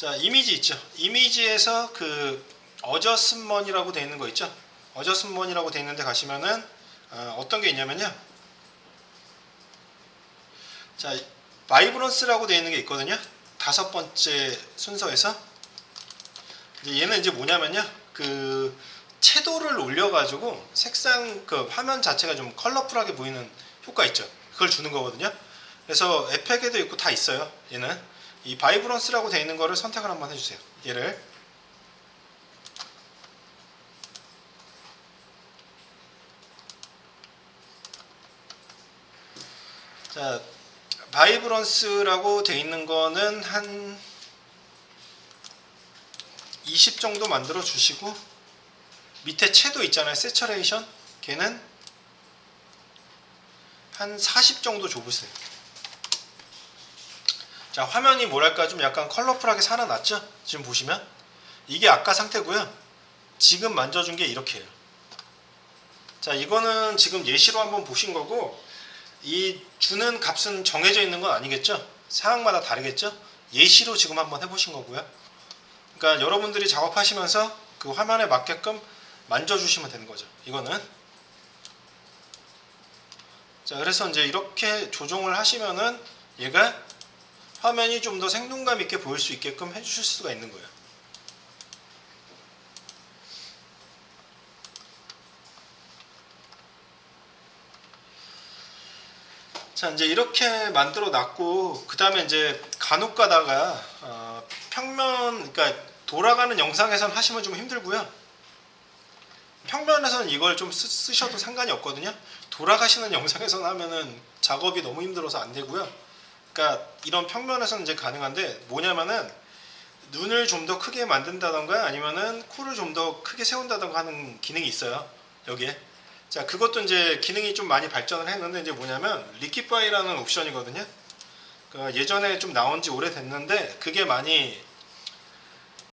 자 이미지 있죠. 이미지에서 그 어저스먼이라고 되어 있는 거 있죠. 어저스먼이라고 되어 있는데 가시면은 어, 어떤 게 있냐면요. 자 바이브런스라고 되어 있는 게 있거든요. 다섯 번째 순서에서 이제 얘는 이제 뭐냐면요. 그 채도를 올려가지고 색상 그 화면 자체가 좀 컬러풀하게 보이는 효과 있죠. 그걸 주는 거거든요. 그래서 에펙에도 있고 다 있어요. 얘는 이 바이브런스라고 되어 있는 거를 선택을 한번 해주세요. 얘를 자 바이브런스라고 되어 있는 거는 한 20 정도 만들어 주시고 밑에 채도 있잖아요. 세처레이션 걔는 한 40 정도 줘보세요. 자 화면이 뭐랄까 좀 약간 컬러풀하게 살아났죠? 지금 보시면 이게 아까 상태고요. 지금 만져준 게 이렇게예요. 자 이거는 지금 예시로 한번 보신 거고 이 주는 값은 정해져 있는 건 아니겠죠? 상황마다 다르겠죠? 예시로 지금 한번 해보신 거고요. 그러니까 여러분들이 작업하시면서 그 화면에 맞게끔 만져주시면 되는 거죠. 이거는 자 그래서 이제 이렇게 조정을 하시면은 얘가 화면이 좀 더 생동감 있게 보일 수 있게끔 해주실 수가 있는 거예요. 자 이제 이렇게 만들어 놨고 그 다음에 이제 간혹 가다가 어, 평면 그러니까 돌아가는 영상에선 하시면 좀 힘들고요. 평면에서는 이걸 좀 쓰, 쓰셔도 상관이 없거든요. 돌아가시는 영상에서는 하면은 작업이 너무 힘들어서 안 되고요 그러니까 이런 평면에서는 이제 가능한데 뭐냐면은 눈을 좀 더 크게 만든다던가 아니면은 코를 좀 더 크게 세운다던가 하는 기능이 있어요 여기에 자 그것도 이제 기능이 좀 많이 발전을 했는데 이제 뭐냐면 리퀴파이라는 옵션이거든요. 그러니까 예전에 좀 나온 지 오래됐는데 그게 많이